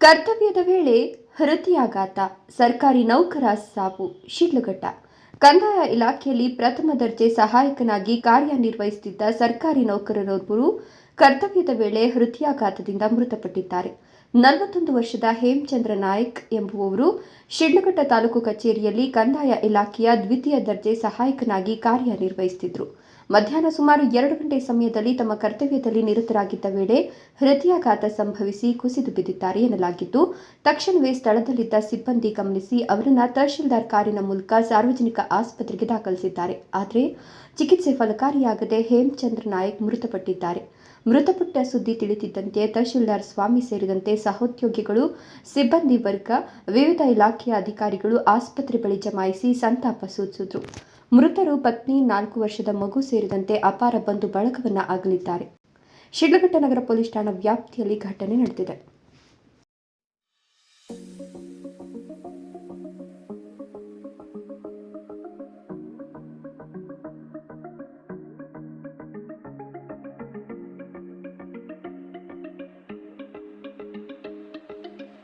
ಕರ್ತವ್ಯದ ವೇಳೆ ಹೃದಯಾಘಾತ, ಸರ್ಕಾರಿ ನೌಕರ ಸಾವು, ಶಿಡ್ಲಘಟ್ಟ. ಕಂದಾಯ ಇಲಾಖೆಯಲ್ಲಿ ಪ್ರಥಮ ದರ್ಜೆ ಸಹಾಯಕನಾಗಿ ಕಾರ್ಯನಿರ್ವಹಿಸುತ್ತಿದ್ದ ಸರ್ಕಾರಿ ನೌಕರರೊಬ್ಬರು ಕರ್ತವ್ಯದ ವೇಳೆ ಹೃದಯಾಘಾತದಿಂದ ಮೃತಪಟ್ಟಿದ್ದಾರೆ. ನಲವತ್ತೊಂದು ವರ್ಷದ ಹೇಮಚಂದ್ರ ನಾಯಕ್ ಎಂಬುವವರು ಶಿಡ್ಲಘಟ್ಟ ತಾಲೂಕು ಕಚೇರಿಯಲ್ಲಿ ಕಂದಾಯ ಇಲಾಖೆಯ ದ್ವಿತೀಯ ದರ್ಜೆ ಸಹಾಯಕನಾಗಿ ಕಾರ್ಯನಿರ್ವಹಿಸುತ್ತಿದ್ದರು. ಮಧ್ಯಾಹ್ನ ಸುಮಾರು ಎರಡು ಗಂಟೆ ಸಮಯದಲ್ಲಿ ತಮ್ಮ ಕರ್ತವ್ಯದಲ್ಲಿ ನಿರತರಾಗಿದ್ದ ವೇಳೆ ಹೃದಯಾಘಾತ ಸಂಭವಿಸಿ ಕುಸಿದು ಬಿದ್ದಿದ್ದಾರೆ ಎನ್ನಲಾಗಿದ್ದು, ತಕ್ಷಣವೇ ಸ್ಥಳದಲ್ಲಿದ್ದ ಸಿಬ್ಬಂದಿ ಗಮನಿಸಿ ಅವರನ್ನು ತಹಶೀಲ್ದಾರ್ ಕಾರಿನ ಮೂಲಕ ಸಾರ್ವಜನಿಕ ಆಸ್ಪತ್ರೆಗೆ ದಾಖಲಿಸಿದ್ದಾರೆ. ಆದರೆ ಚಿಕಿತ್ಸೆ ಫಲಕಾರಿಯಾಗದೆ ಹೇಮಚಂದ್ರ ನಾಯಕ್ ಮೃತಪಟ್ಟಿದ್ದಾರೆ. ಮೃತಪಟ್ಟ ಸುದ್ದಿ ತಿಳಿದಿದ್ದಂತೆ ತಹಶೀಲ್ದಾರ್ ಸ್ವಾಮಿ ಸೇರಿದಂತೆ ಸಹೋದ್ಯೋಗಿಗಳು, ಸಿಬ್ಬಂದಿ ವರ್ಗ, ವಿವಿಧ ಇಲಾಖೆಯ ಅಧಿಕಾರಿಗಳು ಆಸ್ಪತ್ರೆ ಬಳಿ ಜಮಾಯಿಸಿ ಸಂತಾಪ ಸೂಚಿಸಿದರು. ಮೃತರು ಪತ್ನಿ, ನಾಲ್ಕು ವರ್ಷದ ಮಗು ಸೇರಿದಂತೆ ಅಪಾರ ಬಂಧು ಬಳಗವನ್ನ ಆಗಲಿದ್ದಾರೆ ಶಿಡ್ಲಘಟ್ಟ ನಗರ ಪೊಲೀಸ್ ಠಾಣಾ ವ್ಯಾಪ್ತಿಯಲ್ಲಿ ಘಟನೆ ನಡೆದಿದೆ.